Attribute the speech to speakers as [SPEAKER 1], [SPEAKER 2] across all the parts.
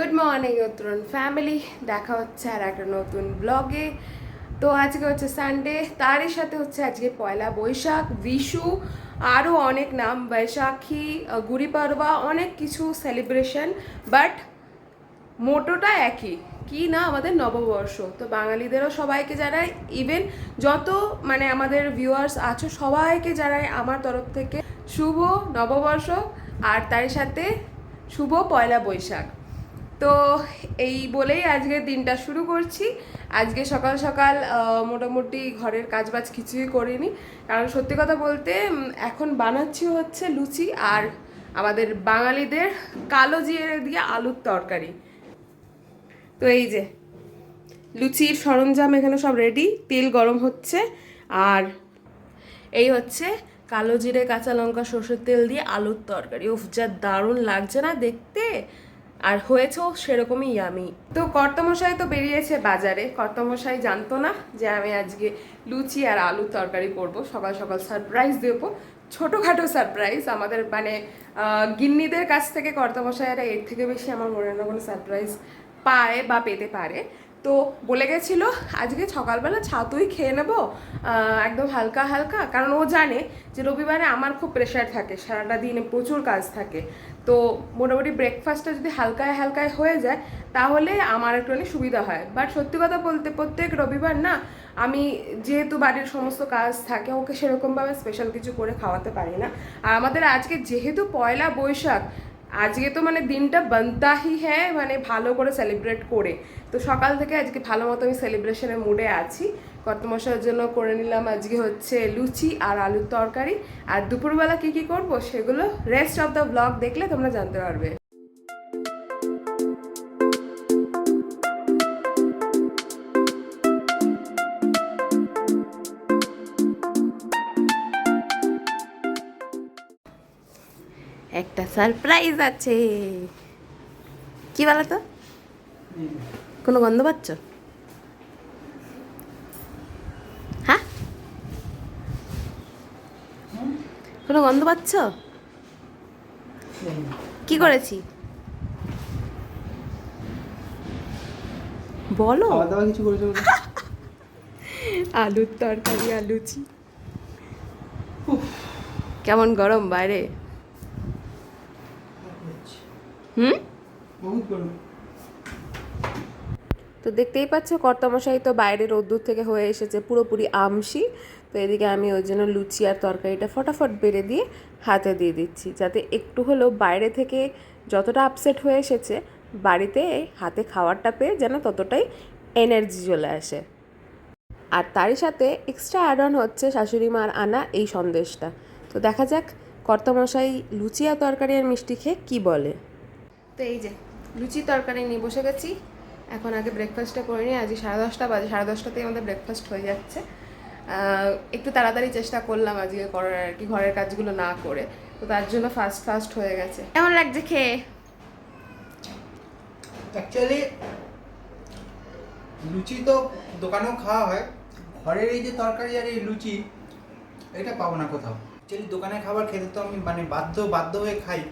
[SPEAKER 1] Good morning উত্তরণ family দেখা হচ্ছে আর একটা নতুন ব্লগে তো আজকে হচ্ছে সানডে তারই সাথে হচ্ছে আজকে পয়লা বৈশাখ বিশু আরও অনেক নাম, বৈশাখী, গুড়ি পাড়বা, অনেক কিছু সেলিব্রেশন বাট মোটোটা একই। কি না আমাদের নববর্ষ। তো বাঙালিদেরও সবাইকে জানাই ইভেন যত মানে আমাদের ভিউয়ার্স আছো, সবাইকে জানাই আমার তরফ থেকে শুভ নববর্ষ, আর তার সাথে শুভ পয়লা বৈশাখ। তো এই বলেই আজকের দিনটা শুরু করছি। আজকে সকাল সকাল মোটামুটি ঘরের কাজবাজ কিছুই করিনি। কারণ সত্যি কথা বলতে এখন বানাচ্ছি হচ্ছে লুচি আর আমাদের বাঙালিদের কালো জিরে দিয়ে আলুর তরকারি। তো এই যে, লুচির সরঞ্জাম এখানে সব রেডি তেল গরম হচ্ছে আর এই হচ্ছে কালো জিরে, কাঁচা লঙ্কা, সর্ষের তেল দিয়ে আলুর তরকারি। উফ, যা দারুণ লাগছে না দেখতে। আর হয়েছেও সেরকমই আমি তো কর্তমশাই তো বেরিয়েছে বাজারে। কর্তমশাই জানতো না যে আমি আজকে লুচি আর আলুর তরকারি করব। সকাল সকাল সারপ্রাইজ দেবো। ছোটোখাটো সারপ্রাইজ আমাদের মানে গিন্নিদের কাছ থেকে কর্তমশাইরা এর থেকে বেশি আমার মনে হয় কোনো সারপ্রাইজ পায় বা পেতে পারে। তো বলে গেছিল, আজকে সকালবেলা ছাতুই খেয়ে নেব একদম হালকা হালকা। কারণ ও জানে যে রবিবারে আমার খুব প্রেশার থাকে, সারাটা দিনে প্রচুর কাজ থাকে। তো মোটামুটি ব্রেকফাস্টটা যদি হালকায় হালকায় হয়ে যায়, তাহলে আমার একটুখানি সুবিধা হয়। বাট সত্যি কথা বলতে প্রত্যেক রবিবার না, আমি যেহেতু বাড়ির সমস্ত কাজ থাকে, ওকে সেরকমভাবে স্পেশাল কিছু করে খাওয়াতে পারি না। আর আমাদের আজকে যেহেতু পয়লা বৈশাখ আজকে তো মানে দিনটা বান্তাহি হ্যাঁ মানে ভালো করে সেলিব্রেট করে। তো সকাল থেকে আজকে ভালো মতো আমি সেলিব্রেশনের মুডে আছি। কর্তমশার জন্য করে নিলাম আজকে হচ্ছে লুচি আর আলুর তরকারি। আর দুপুরবেলা কি কি করব সেগুলো রেস্ট অফ দ্য ব্লগ দেখলে তোমরা জানতে পারবে। একটা সারপ্রাইজ আছে। কি বলো তো? কোনো গন্ধ পাচ্ছ? হ্যাঁ? কোনো গন্ধ পাচ্ছ? কি করেছি? বলো।
[SPEAKER 2] কিছু করেছ
[SPEAKER 1] আলুর তরকারি আর লুচি কেমন গরম বাইরে। হুম? তো দেখতেই পাচ্ছ কর্তামশাই তো বাইরে রোদ্দুর থেকে হয়ে এসেছে পুরোপুরি আমসি তো এদিকে আমি ওই জন্য লুচি আর তরকারিটা ফটাফট বেড়ে দিয়ে হাতে দিয়ে দিচ্ছি যাতে একটু হলেও বাইরে থেকে যতটা আপসেট হয়ে এসেছে বাড়িতে হাতে খাবারটা পেয়ে যেন ততটাই এনার্জি চলে আসে। আর তারই সাথে এক্সট্রা অ্যাড অন হচ্ছে শাশুড়ি মার আনা এই সন্দেশটা। তো দেখা যাক কর্তামশাই লুচি আর তরকারি আর মিষ্টি খেয়ে কী বলে। তো এই যে লুচি তরকারি নিয়ে বসে গেছি। এখন আগে ব্রেকফাস্টটা করে নিই। আজকে সাড়ে দশটা বাজে, সাড়ে দশটাতেই আমাদের ব্রেকফাস্ট হয়ে যাচ্ছে। একটু তাড়াতাড়ি চেষ্টা করলাম আজকে করার আর কি, ঘরের কাজগুলো না করে। তো তার জন্য ফাস্ট ফাস্ট হয়ে গেছে। কেমন লাগছে খেয়ে?
[SPEAKER 2] অ্যাকচুয়ালি লুচি তো দোকানেও খাওয়া হয়। ঘরের এই যে তরকারি আর এই লুচি, এটা পাবো না কোথাও। অ্যাকচুয়ালি দোকানের খাবার খেতে তো আমি মানে বাধ্য বাধ্য হয়ে খাই।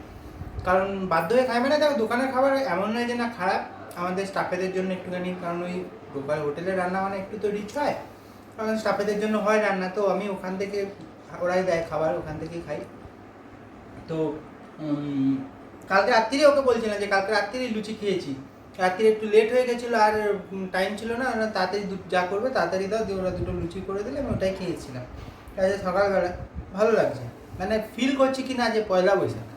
[SPEAKER 2] কারণ বাধ্য হয়ে খাই মানে দেখো দোকানের খাবার এমন নয় যে না খারাপ, আমাদের স্টাফেদের জন্য একটুখানি, কারণ ওই দোকান হোটেলের রান্না মানে একটু তো রিচ হয়, কারণ স্টাফেদের জন্য হয় রান্না, তো আমি ওখান থেকে ওরাই দেয় খাবার, ওখান থেকেই খাই। তো কালকে রাত্রিরে ওকে বলছিলাম যে কালকে রাত্রিরে লুচি খেয়েছি, রাত্রিরে একটু লেট হয়ে গেছিল আর টাইম ছিল না ওরা তাড়াতাড়ি যা করবে তাড়াতাড়ি দাও, দিয়ে ওরা দুটো লুচি করে দিলে আমি ওটাই খেয়েছিলাম। কাজে সকালবেলা, ভালো লাগছে। মানে ফিল করছি কি না যে পয়লা বৈশাখ।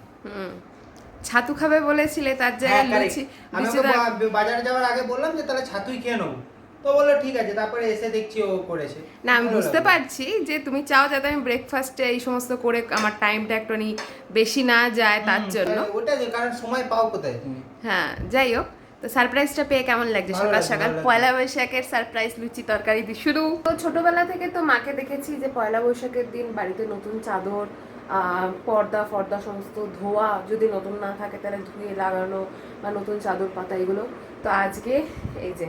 [SPEAKER 1] ছাতু খাবে বলেছিলে তার
[SPEAKER 2] হ্যাঁ,
[SPEAKER 1] জায়গায়
[SPEAKER 2] correct.
[SPEAKER 1] লুচি
[SPEAKER 2] আমি
[SPEAKER 1] তো-
[SPEAKER 2] বাজারে যাওয়ার আগে বললাম যে তাহলে ছাতুই খেয়ে নেব। তো বলল ঠিক আছে। তারপরে এসে দেখছি ও করেছে।
[SPEAKER 1] না আমি বুঝতে পারছি যে তুমি চাও যাতে আমি ব্রেকফাস্টে এই সমস্ত করে আমার টাইমটা একটুখানি বেশি না যায় তার জন্য।
[SPEAKER 2] ওটা যে কারণ সময় পাও কোথায় তুমি?
[SPEAKER 1] হ্যাঁ যাই হোক। তো সারপ্রাইজটা পেয়ে কেমন লাগছে? সকাল সকাল পয়লা বৈশাখের সারপ্রাইজ লুচি তরকারি দিয়ে শুরু। তো ছোটবেলা থেকে তো মাকে দেখেছি যে পয়লা বৈশাখের দিন বাড়িতে নতুন চাদর পর্দা, ফর্দা সমস্ত ধোয়া যদি নতুন না থাকে, তাহলে ধুয়ে লাগানো বা নতুন চাদর পাতা, এগুলো। তো আজকে এই যে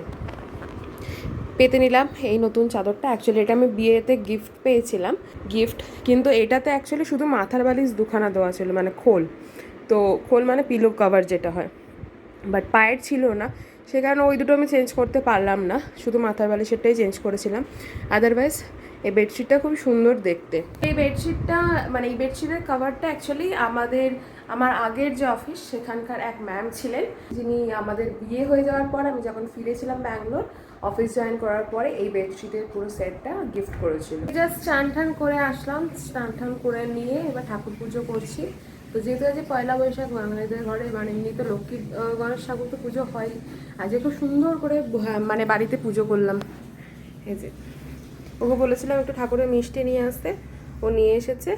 [SPEAKER 1] পেতে নিলাম এই নতুন চাদরটা। অ্যাকচুয়ালি এটা আমি বিয়েতে গিফট পেয়েছিলাম। গিফট কিন্তু এটাতে অ্যাকচুয়ালি শুধু মাথার বালিশ দুখানা দেওয়া ছিল মানে খোল। তো খোল মানে পিলো কভার যেটা হয়। বাট পায়ের ছিল না। সে কারণে ওই দুটো আমি চেঞ্জ করতে পারলাম না। শুধু মাথার বালিশেরটাই চেঞ্জ করেছিলাম। আদারওয়াইজ এই বেডশিটটা খুব সুন্দর দেখতে। এই বেডশিটটা মানে এই বেডশিটের কাভারটা অ্যাকচুয়ালি আমাদের, আমার আগের যে অফিস সেখানকার এক ম্যাম ছিলেন। যিনি আমাদের বিয়ে হয়ে যাওয়ার পর আমি যখন ফিরেছিলাম ব্যাঙ্গালোর অফিস জয়েন করার পরে এই বেডশিটের পুরো সেটটা গিফট করেছিল। জাস্ট স্নান টান করে আসলাম স্নান টান করে নিয়ে এবার ঠাকুর পুজো করছি। তো যেহেতু আজ পয়লা বৈশাখ বাঙালিদের ঘরে মানে এমনি তো লক্ষ্মী গণেশ ঠাকুর তো পুজো হয়। আজকে খুব সুন্দর করে মানে বাড়িতে পুজো করলাম। এই যে, ওকে বলেছিলাম একটু ঠাকুরের মিষ্টি নিয়ে আসতে, ও নিয়ে এসেছে।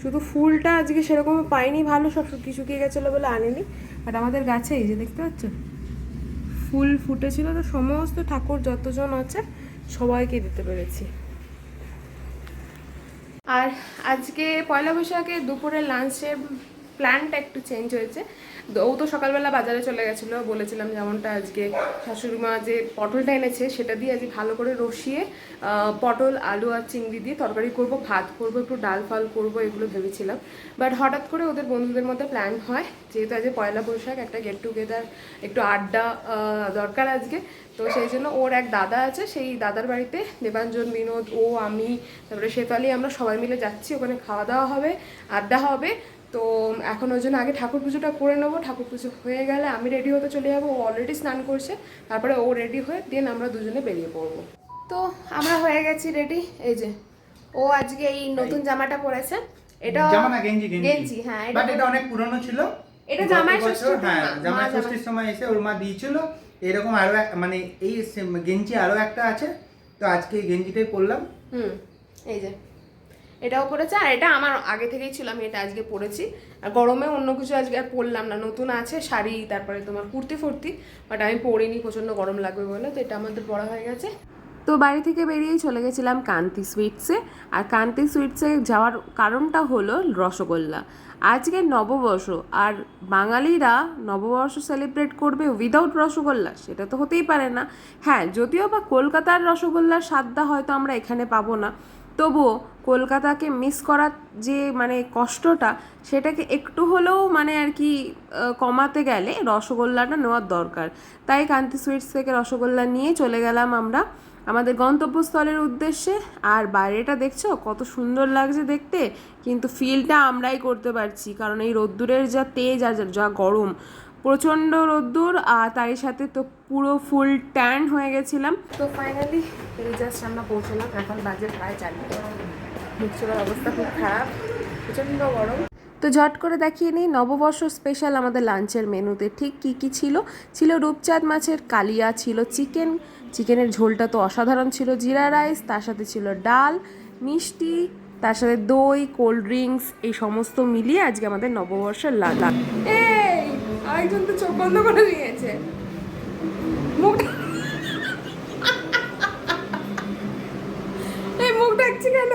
[SPEAKER 1] শুধু ফুলটা আজকে সেরকম পাইনি, ভালো সব শুকিয়ে শুকিয়ে গেছিল বলে আনিনি। বাট আমাদের গাছে এই যে দেখতে পাচ্ছ, ফুল ফুটেছিল তো সমস্ত ঠাকুর যতজন আছে, সবাইকে দিতে পেরেছি। আর আজকে পয়লা বৈশাখে দুপুরে লাঞ্চের প্ল্যানটা একটু চেঞ্জ হয়েছে। ও তো সকালবেলা বাজারে চলে গেছিল, বলেছিলাম যেমনটা আজকে শাশুড়ি মা যে পটলটা এনেছে, সেটা দিয়ে আজকে ভালো করে রসিয়ে পটল, আলু আর চিংড়ি দিয়ে তরকারি করব, ভাত করব, একটু ডাল ফাল করব, এগুলো ভেবেছিলাম। বাট হঠাৎ করে ওদের বন্ধুদের মধ্যে প্ল্যান হয়, যেহেতু আজকে পয়লা বৈশাখ, একটা গেট টুগেদার একটু আড্ডা দরকার আজকে। তো সেই জন্য ওর এক দাদা আছে, সেই দাদার বাড়িতে দেবাঞ্জন, বিনোদ, ও, আমি, তারপরে শেতালি আমরা সবাই মিলে যাচ্ছি, ওখানে খাওয়া দাওয়া হবে, আড্ডা হবে। তো এখন ওই জন্য আগে ঠাকুর পুজোটা করে নেব ঠাকুর পুজো হয়ে গেলে আমি রেডি হতে চলে যাব ও অলরেডি স্নান করছে তারপরে ও রেডি হয়ে দেন আমরা দুজনে বেরিয়ে পড়ব। তো আমরা হয়ে গেছি রেডি এই যে ও আজকে এই নতুন জামাটা পরেছে এটা
[SPEAKER 2] জামা না গেঞ্জি। গেঞ্জি
[SPEAKER 1] হ্যাঁ এটা
[SPEAKER 2] অনেক পুরনো ছিল।
[SPEAKER 1] এটা জামাই
[SPEAKER 2] হ্যাঁ জামাই ষষ্ঠীর সময় এসে ওর মা দিয়েছিল। এরকম আরও মানে এই গেঞ্জি আরও একটা আছে তো আজকে এই গেঞ্জিটাই পরলাম।
[SPEAKER 1] হুম এই যে। এটাও পরেছে আর এটা আমার আগে থেকেই ছিল, আমি এটা আজকে পরেছি আর গরমে অন্য কিছু আজকে আর পরলাম না, নতুন আছে শাড়ি, তারপরে তোমার কুর্তি ফুর্তি বাট আমি পরিনি, প্রচণ্ড গরম লাগবে বলে, তো এটা আমাদের পড়া হয়ে গেছে। তো বাড়ি থেকে বেরিয়েই চলে গেছিলাম কান্তি সুইটসে আর কান্তি সুইটসে যাওয়ার কারণটা হলো রসগোল্লা। আজকে নববর্ষ, আর বাঙালিরা নববর্ষ সেলিব্রেট করবে উইদাউট রসগোল্লা, সেটা তো হতেই পারে না। হ্যাঁ যদিও বা কলকাতার রসগোল্লার স্বাদটা হয়তো আমরা এখানে পাবো না, তবুও কলকাতাকে মিস করার যে মানে কষ্টটা, সেটাকে একটু হলেও মানে আর কি কমাতে গেলে রসগোল্লাটা নেওয়ার দরকার। তাই কান্তি সুইটস থেকে রসগোল্লা নিয়ে চলে গেলাম আমরা আমাদের গন্তব্যস্থলের উদ্দেশ্যে। আর বাইরেটা দেখছ, কত সুন্দর লাগছে দেখতে, কিন্তু ফিলটা আমরাই করতে পারছি। কারণ এই রোদ্দুরের যা তেজ আর যা- গরম, প্রচণ্ড রোদ্দুর, আর তারই সাথে তো পুরো ফুল ট্যান হয়ে গেছিলাম। তো ফাইনালি এই জাস্ট আমরা পৌঁছলাম। এখন বাজে প্রায় চারটে। মুখচুলার অবস্থা খুব খারাপ। প্রচণ্ড গরম। তো ঝট করে দেখিয়ে নিই নববর্ষ স্পেশাল আমাদের লাঞ্চের মেনুতে। ঠিক কী কী ছিল? ছিল রূপচাঁদ মাছের কালিয়া ছিল চিকেন। চিকেনের ঝোলটা তো অসাধারণ ছিল। জিরা রাইস তার সাথে ছিল ডাল মিষ্টি তার সাথে দই কোল্ড ড্রিঙ্কস এই সমস্ত মিলিয়ে আজকে আমাদের নববর্ষের লাঞ্চ এই আরেকজন তো চোখ বন্ধ করে নিয়েছে মুখ এই মুখ ডাকছি কেন?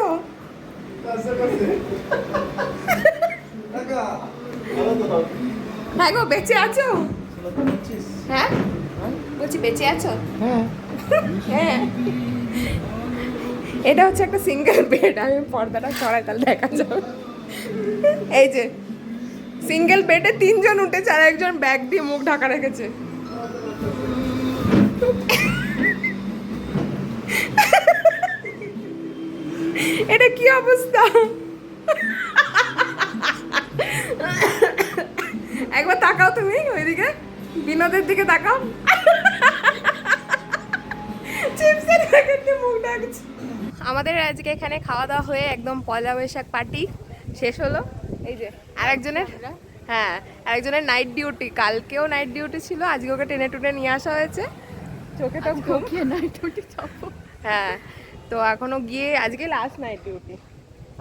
[SPEAKER 1] হ্যাঁ গো বেঁচে আছো? হ্যাঁ? বলছি বেঁচে আছো? হ্যাঁ। এটা হচ্ছে একটা সিঙ্গেল বেড আমি পর্দাটা সরাই তাহলে দেখা যাবে। এই যে সিঙ্গেল বেডে তিনজন উঠেছে আর একজন ব্যাগ দিয়ে মুখ ঢাকা রেখেছে। এটা কি অবস্থা? একবার তাকাও তুমি ওইদিকে। বিনোদের দিকে তাকাও। আমাদের আজকে এখানে খাওয়া দাওয়া হয়ে একদম পয়লা বৈশাখ পার্টি শেষ হলো। এই যে, আরেকজনের হ্যাঁ একজনের নাইট ডিউটি কালকেও নাইট ডিউটি ছিল আজকে ওকে টেনে টুনে নিয়ে আসা হয়েছে। চোখে তো ঘুম। নাইট ডিউটি হ্যাঁ তো এখনও গিয়ে আজকে লাস্ট নাইট ডিউটি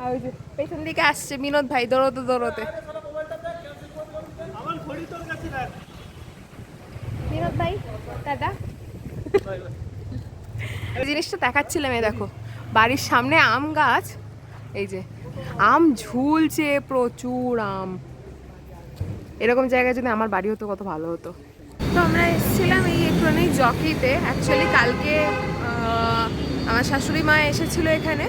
[SPEAKER 1] আর ওই যে পেছন দিকে আসছে বিনোদ ভাই দৌড়তে দৌড়তে। বিনোদ ভাই দাদা। এই জিনিসটা দেখাচ্ছিলাম এই দেখো বাড়ির সামনে আম গাছ এই যে আম ঝুলছে প্রচুর আম। এরকম জায়গায় যদি আমার বাড়ি হতো কত ভালো হতো। তো আমরা এসেছিলাম এই একটুখানি জকিতে। অ্যাকচুয়ালি কালকে আমার শাশুড়ি মা এসেছিল এখানে।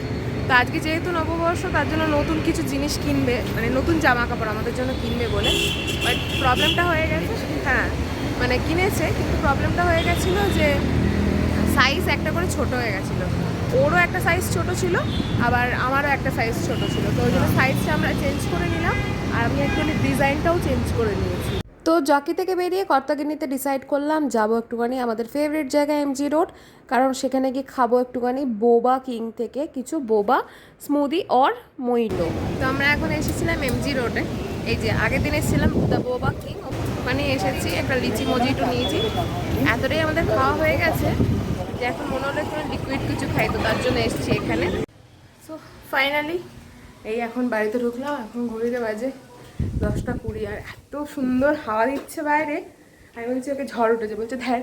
[SPEAKER 1] তো আজকে যেহেতু নববর্ষ, তার জন্য নতুন কিছু জিনিস কিনবে মানে নতুন জামা কাপড় আমাদের জন্য কিনবে বলে। বাট প্রবলেমটা হয়ে গেছে হ্যাঁ মানে কিনেছে, কিন্তু প্রবলেমটা হয়ে গেছিল যে সাইজ একটা করে ছোট হয়ে গেছিল। ওরও একটা সাইজ ছোট ছিল আবার আমারও একটা সাইজ ছোট ছিল। তো ওই জন্য সাইজটা আমরা চেঞ্জ করে নিলাম আর আমি অ্যাকচুয়ালি ডিজাইনটাও চেঞ্জ করে নিয়েছি। তো জকি থেকে বেরিয়ে কর্তাগিনিতে ডিসাইড করলাম যাব একটুখানি আমাদের ফেভারিট জায়গা এমজি রোড কারণ সেখানে গিয়ে খাব একটুখানি বোবা কিং থেকে কিছু বোবা স্মুদি অর মইলো তো আমরা এখন এসেছিলাম এমজি রোডে এই যে আগের দিন এসেছিলাম দ্য বোবা কিং ওখানে এসেছি একটা লিচি মজিটো নিয়েছি। এতটাই আমাদের খাওয়া হয়ে গেছে। যে এখন মনে হলো একটু লিকুইড কিছু খাই তো তার জন্য এসেছি এখানে। সো ফাইনালি এই এখন বাড়িতে ঢুকলাম এখন ঘড়িতে বাজে দশটা কুড়ি আর এত সুন্দর হাওয়া দিচ্ছে বাইরে। আমি বলছি ওকে ঝড় উঠেছে। বলছে ধ্যার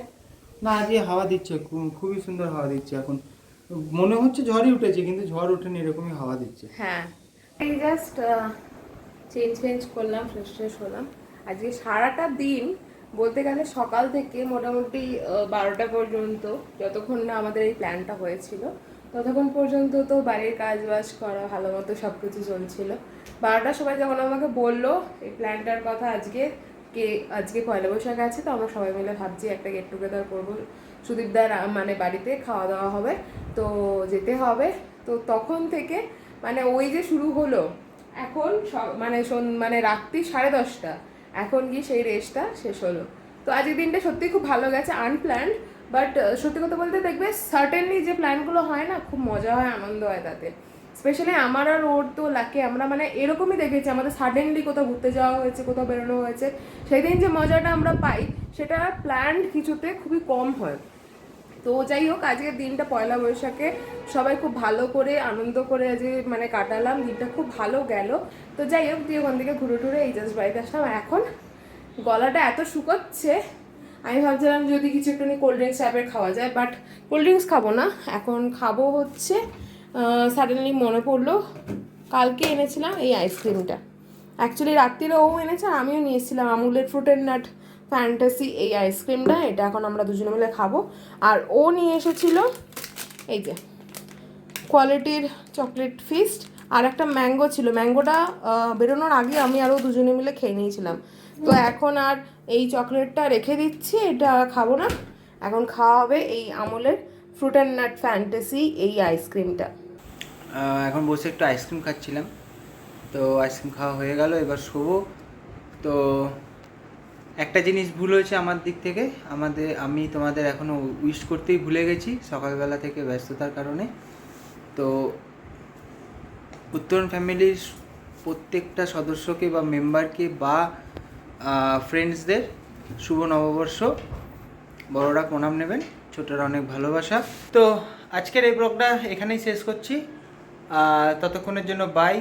[SPEAKER 2] না আজকে হাওয়া দিচ্ছে খুবই সুন্দর হাওয়া দিচ্ছে এখন। মনে হচ্ছে ঝড়ই উঠেছে কিন্তু ঝড় ওঠেনি এরকমই হাওয়া দিচ্ছে।
[SPEAKER 1] হ্যাঁ। এই জাস্ট চেঞ্জ চেঞ্জ করলাম ফ্রেশ ফ্রেশ হলাম। আজকে সারাটা দিন বলতে গেলে সকাল থেকে মোটামুটি বারোটা পর্যন্ত যতক্ষণ না আমাদের এই প্ল্যানটা হয়েছিল, ততক্ষণ পর্যন্ত তো বাড়ির কাজ বাজ করা, ভালো মতো সব কিছু চলছিল। বারোটার সময় যখন আমাকে বলল এই প্ল্যানটার কথা আজকে, কে, আজকে পয়লা বৈশাখ আছে, তো আমরা সবাই মিলে ভাবছি একটা গেট টুগেদার করব সুদীপদার মানে বাড়িতে খাওয়া দাওয়া হবে, তো যেতে হবে। তো তখন থেকে মানে ওই যে শুরু হলো, এখন মানে মানে রাত্রি সাড়ে দশটা। এখন গিয়ে সেই রেসটা শেষ হলো। তো আজকের দিনটা সত্যি খুব ভালো গেছে আনপ্ল্যান্ড বাট সত্যি কথা বলতে দেখবে সার্টেনলি যে প্ল্যানগুলো হয় না, খুব মজা হয়, আনন্দ হয় তাতে। স্পেশালি আমার আর ওর তো লাকে আমরা মানে এরকমই দেখেছি, আমাদের সাডেনলি কোথাও ঘুরতে যাওয়া হয়েছে, কোথাও বেরোনো হয়েছে, সেই দিন যে মজাটা আমরা পাই, সেটা প্ল্যান্ড কিছুতে খুবই কম হয়। তো যাই হোক, আজকের দিনটা পয়লা বৈশাখে সবাই খুব ভালো করে, আনন্দ করে আজকে মানে কাটালাম, দিনটা খুব ভালো গেল। তো যাই হোক দিয়ে ওখান থেকে ঘুরে টুরে এই জাস্ট বাড়িতে আসলাম। এখন গলাটা এত শুকোচ্ছে, আমি ভাবছিলাম যদি কিছু একটুখানি কোল্ড ড্রিঙ্কস টাইপের খাওয়া যায় বাট কোল্ড ড্রিঙ্কস খাব না। এখন খাব হচ্ছে সাডেনলি মনে পড়ল, কালকে এনেছিলাম এই আইসক্রিমটা অ্যাকচুয়ালি রাত্রিরে ও এনেছে আমিও নিয়ে এসেছিলাম আমুলের ফ্রুট অ্যান্ড নাট ফ্যান্টাসি এই আইসক্রিমটা এটা এখন আমরা দুজনে মিলে খাব। আর ও নিয়ে এসেছিল, এই যে কোয়ালিটির চকলেট ফিস্ট আর একটা ম্যাঙ্গো ছিল। ম্যাঙ্গোটা বেরোনোর আগে আমি আরও দুজনে মিলে খেয়ে নিয়েছিলাম। তো এখন আর এই চকলেটটা রেখে দিচ্ছি, এটা খাব না। এখন খাওয়া হবে এই আমলের ফ্রুট অ্যান্ড নাট ফ্যান্টাসি এই আইসক্রিমটা
[SPEAKER 2] এখন বসে একটু আইসক্রিম খাচ্ছিলাম। তো আইসক্রিম খাওয়া হয়ে গেল, এবার শোবো। তো একটা জিনিস ভুল হয়েছে আমার দিক থেকে। আমাদের, আমি তোমাদের এখনও উইশ করতেই ভুলে গেছি, সকালবেলা থেকে ব্যস্ততার কারণে। তো উত্তরণ ফ্যামিলির প্রত্যেকটা সদস্যকে বা মেম্বারকে বা ফ্রেন্ডসদের শুভ নববর্ষ। বড়রা প্রণাম নেবেন, ছোটরা অনেক ভালোবাসা। তো আজকের এই ব্লগটা এখানেই শেষ করছি। ততক্ষণের জন্য বাই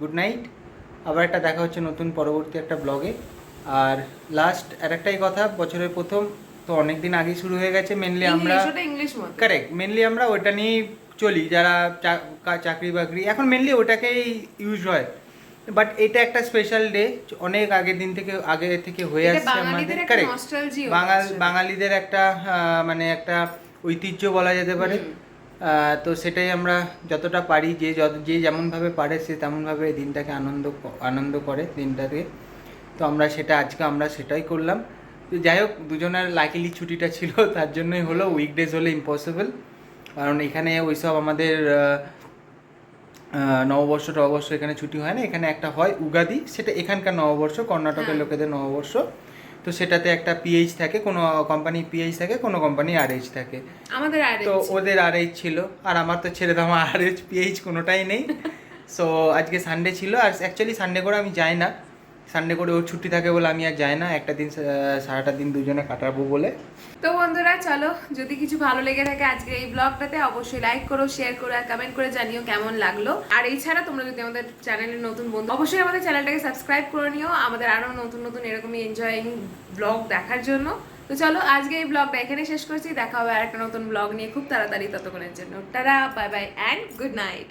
[SPEAKER 2] গুড নাইট আবার একটা দেখা হচ্ছে নতুন পরবর্তী একটা ব্লগে। আর লাস্ট আর একটাই কথা বছরের প্রথম তো অনেক দিন আগেই শুরু হয়ে গেছে মেনলি আমরা কারেক্ট মেনলি আমরা ওটা নিয়েই চলি যারা চাকরি বাকরি এখন মেনলি ওটাকেই ইউজ হয়। বাট এটা একটা স্পেশাল ডে অনেক আগের দিন থেকে আগে থেকে হয়ে আসছে আমাদের কারেক্ট বাঙাল বাঙালিদের একটা মানে একটা ঐতিহ্য বলা যেতে পারে। তো সেটাই আমরা যতটা পারি যে যত যে যেমনভাবে পারে সে তেমনভাবে দিনটাকে আনন্দ আনন্দ করে দিনটাকে। তো আমরা সেটা আজকে আমরা সেটাই করলাম। তো যাই হোক দুজনের লাকিলি ছুটিটা ছিল তার জন্যই হলো উইকডেজ হলে ইম্পসিবল কারণ এখানে ওইসব আমাদের আহ, আহ, নববর্ষ টববর্ষ এখানে ছুটি হয় না। এখানে একটা হয় উগাদি সেটা এখানকার নববর্ষ কর্ণাটকের
[SPEAKER 1] হ্যাঁ।
[SPEAKER 2] লোকেদের নববর্ষ। তো সেটাতে একটা পিএইচ থাকে কোনো কোম্পানি পিএইচ থাকে কোনো কোম্পানি আরএইচ থাকে।
[SPEAKER 1] আমাদের
[SPEAKER 2] তো ওদের আরএইচ ছিল। আর আমার তো ছেড়ে দেওয়া আরএইচ পিএইচ কোনোটাই নেই। সো আজকে সানডে ছিল। আর অ্যাকচুয়ালি সানডে করে আমি যাই না। সানডে করে ওর ছুটি থাকে বলে আমি আর যাই না। একটা দিন সারাটা দিন দুজনে কাটাবো বলে।
[SPEAKER 1] তো বন্ধুরা, চলো, যদি কিছু ভালো লেগে থাকে আজকে এই ব্লগটাতে, অবশ্যই লাইক করো শেয়ার করো আর কমেন্ট করে জানিও কেমন লাগল। আর এছাড়া তোমরা যদি আমাদের চ্যানেলের নতুন বন্ধু, অবশ্যই আমাদের চ্যানেলটাকে সাবস্ক্রাইব করে নিও আমাদের আরও নতুন নতুন এরকমই এনজয়িং ব্লগ দেখার জন্য। তো চলো, আজকে এই ব্লগটা এখানে শেষ করছি। দেখা হবে আর একটা নতুন ব্লগ নিয়ে খুব তাড়াতাড়ি ততক্ষণের জন্য। Tata bye bye and good night